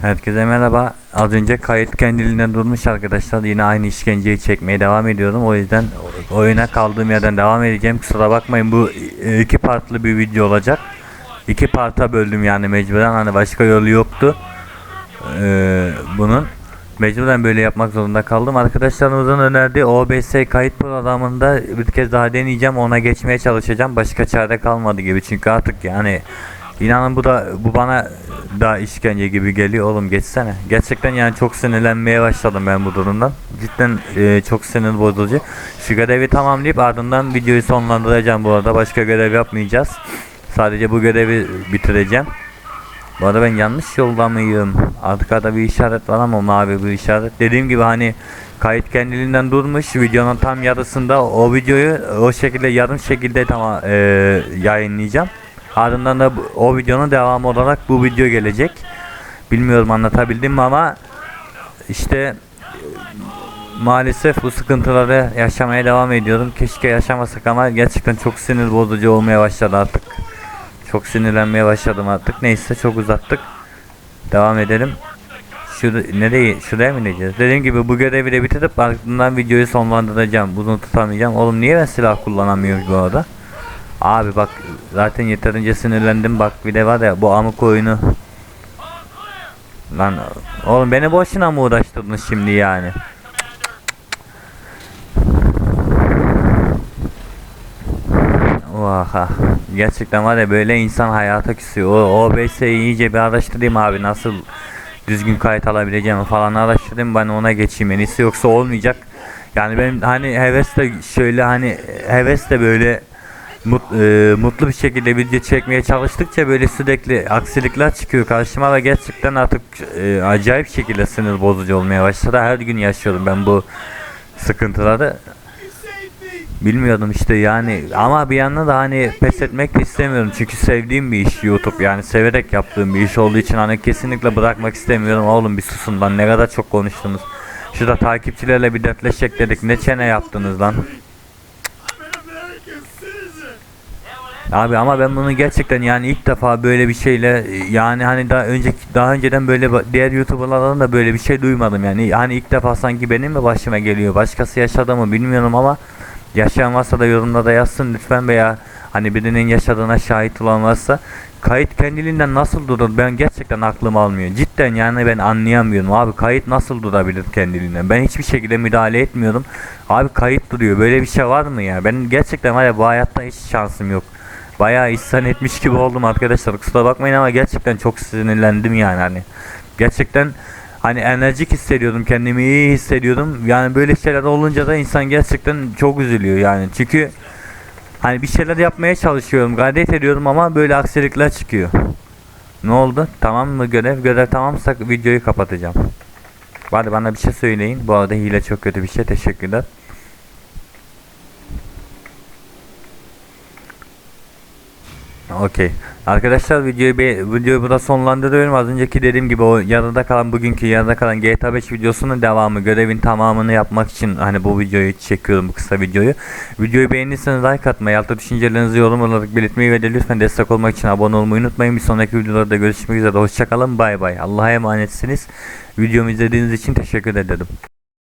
Herkese merhaba. Az önce kayıt kendiliğinden durmuş arkadaşlar. Yine aynı işkenceyi çekmeye devam ediyorum. O yüzden oyuna kaldığım yerden devam edeceğim. Kusura bakmayın bu iki partlı bir video olacak. İki parta böldüm yani mecburen. Hani başka yolu yoktu. Ee, bunun. Mecburen böyle yapmak zorunda kaldım. Arkadaşlarımızın önerdiği OBS kayıt programında bir kez daha deneyeceğim. Ona geçmeye çalışacağım. Başka çare kalmadı gibi. Çünkü artık yani inanın bu da bu bana da işkence gibi geliyor. Oğlum geçsene. Gerçekten yani çok sinirlenmeye başladım ben bu durumdan. Cidden e, çok sinir bozucu. Şu görevi tamamlayıp ardından videoyu sonlandıracağım bu arada. Başka görev yapmayacağız. Sadece bu görevi bitireceğim. Bu arada ben yanlış yolda mıyım? Arkada bir işaret var ama mavi bir işaret. Dediğim gibi hani kayıt kendiliğinden durmuş. Videonun tam yarısında o videoyu o şekilde yarım şekilde tamam e, yayınlayacağım. Ardından da o videonun devamı olarak bu video gelecek. Bilmiyorum anlatabildim mi ama işte maalesef bu sıkıntıları yaşamaya devam ediyorum. Keşke yaşamasak ama gerçekten çok sinir bozucu olmaya başladı artık. Çok sinirlenmeye başladım artık. Neyse çok uzattık. Devam edelim. Şurada, nereye, şuraya mı ineceğiz? Dediğim gibi bu görevi de bitirip ardından videoyu sonlandıracağım. Uzun tutamayacağım. Oğlum niye ben silah kullanamıyorum bu arada? Abi bak zaten yeterince sinirlendim bak bir de var ya bu amık oyunu. Lan oğlum beni boşuna mı uğraştırdın şimdi yani? Oha. Gerçekten var ya böyle insan hayata küsüyor. O OBS'yi iyice bir araştırayım abi nasıl düzgün kayıt alabileceğimi falan araştırayım ben ona geçeyim en yoksa olmayacak. Yani benim hani hevesle şöyle hani hevesle böyle mut, e, mutlu bir şekilde video çekmeye çalıştıkça böyle sürekli aksilikler çıkıyor. Karşıma ve gerçekten artık e, acayip şekilde sinir bozucu olmaya başladı. Her gün yaşıyorum ben bu sıkıntıları. Bilmiyordum işte yani ama bir yandan da hani pes etmek de istemiyorum. Çünkü sevdiğim bir iş YouTube yani severek yaptığım bir iş olduğu için hani kesinlikle bırakmak istemiyorum. Oğlum bir susun lan ne kadar çok konuştunuz. Şurada takipçilerle bir dertleşecek dedik ne çene yaptınız lan Abi ama ben bunu gerçekten yani ilk defa böyle bir şeyle yani hani daha önceki daha önceden böyle diğer YouTuber'lardan da böyle bir şey duymadım yani. Hani ilk defa sanki benim mi başıma geliyor başkası yaşadı mı bilmiyorum ama yaşayan varsa da yorumlarda yazsın lütfen veya hani birinin yaşadığına şahit olan varsa. Kayıt kendiliğinden nasıl durur? Ben gerçekten aklım almıyor. Cidden yani ben anlayamıyorum. Abi kayıt nasıl durabilir kendiliğinden? Ben hiçbir şekilde müdahale etmiyorum. Abi kayıt duruyor. Böyle bir şey var mı ya? Ben gerçekten var ya bu hayatta hiç şansım yok. Bayağı ihsan etmiş gibi oldum arkadaşlar. Kusura bakmayın ama gerçekten çok sinirlendim yani hani. Gerçekten hani enerjik hissediyordum kendimi iyi hissediyordum. Yani böyle şeyler olunca da insan gerçekten çok üzülüyor yani. Çünkü hani bir şeyler yapmaya çalışıyorum, gayret ediyorum ama böyle aksilikler çıkıyor. Ne oldu? Tamam mı görev? Görev tamamsa videoyu kapatacağım. Hadi bana bir şey söyleyin. Bu arada hile çok kötü bir şey. Teşekkürler. Okey. Arkadaşlar videoyu be videoyu burada sonlandırıyorum. Az önceki dediğim gibi o yarıda kalan bugünkü yarıda kalan GTA 5 videosunun devamı görevin tamamını yapmak için hani bu videoyu çekiyorum bu kısa videoyu. Videoyu beğenirseniz like atmayı, altta düşüncelerinizi yorum olarak belirtmeyi ve de lütfen destek olmak için abone olmayı unutmayın. Bir sonraki videolarda görüşmek üzere. Hoşçakalın. Bay bay. Allah'a emanetsiniz. Videomu izlediğiniz için teşekkür ederim.